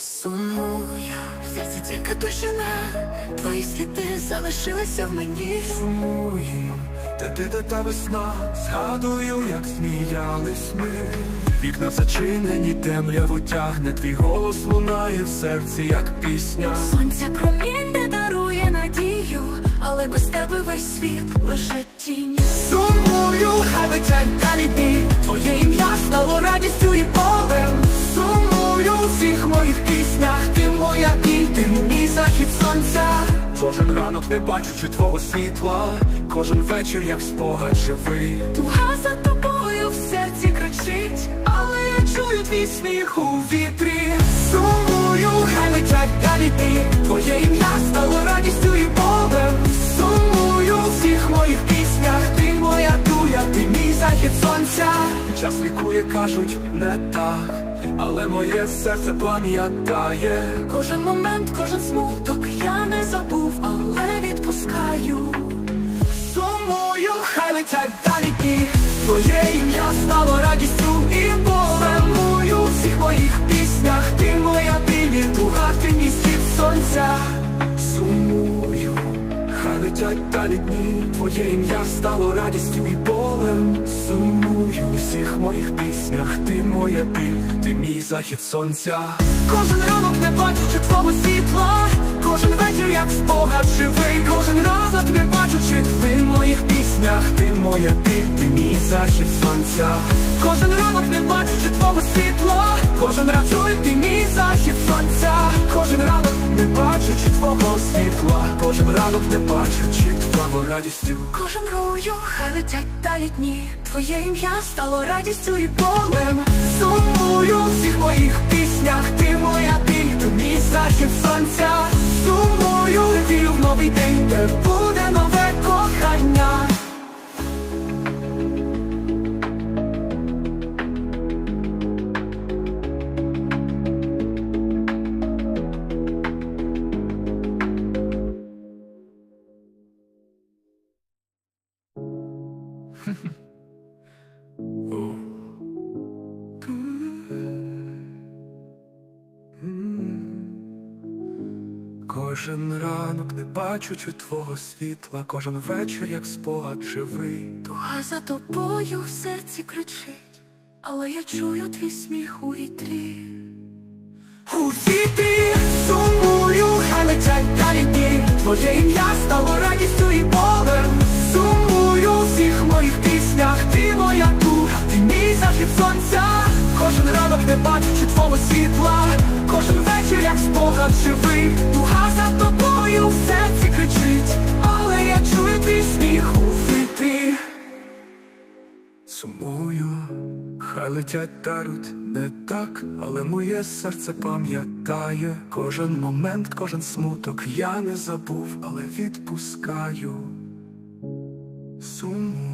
Сумую, в серці тільки тишина Твої сліди залишилися в мені. Сумую, та ти та та весна, згадую, як сміялись ми. Вікна зачинені, темряву тягне, твій голос лунає в серці, як пісня. Сонця промінь не дарує надію, але без тебе весь світ лише тінь. Сумую, хай летять далі дні, Кожен ранок не бачучи твого світла, кожен вечір як спогад живий. Туга за тобою в серці кричить, Але я чую твій сміх у вітрі Сумую, хай летять далі ти, Твоє ім'я стало радістю Час лікує, кажуть, не так. Але моє серце пам'ятає. Кожен момент, кожен смуток я не забув, летять далі дні. Твоє ім'я стало радістю і болем. Сумую у всіх моїх піснях. Ти моя біль, ти мій захід сонця. Кожен ранок не бачучи твого світла. Кожен вечір як спогад живий. Кожен ранок не бачучи ти в моїх піснях. Ти моя біль, ти мій захід сонця. Кожен ранок не бачучи твого світла. Кожен раз чую ти мій захід сонця твого світла Кожен ранок не бачачи твого радістю Кожен рою, хай летять далі дні. Твоє ім'я стало радістю і болем. Сумую в всіх моїх піснях, ти моя біль, ти мій захід сонця. Сумую, вірю в новий день, де Кожен ранок не бачучи твого світла, кожен вечір як спогад живий. Туга за тобою в серці кричить, але я чую твій сміх у вітрі. У світі сумую, хай летять далі дні Твоє ім'я стало радістю і болем спогад живий. Дуга за тобою в серці кричить. Але я чую твій сміх у вітрі Сумую, хай летять даруть не так, але моє серце пам'ятає. Кожен момент, кожен смуток я не забув, але відпускаю. Сумую.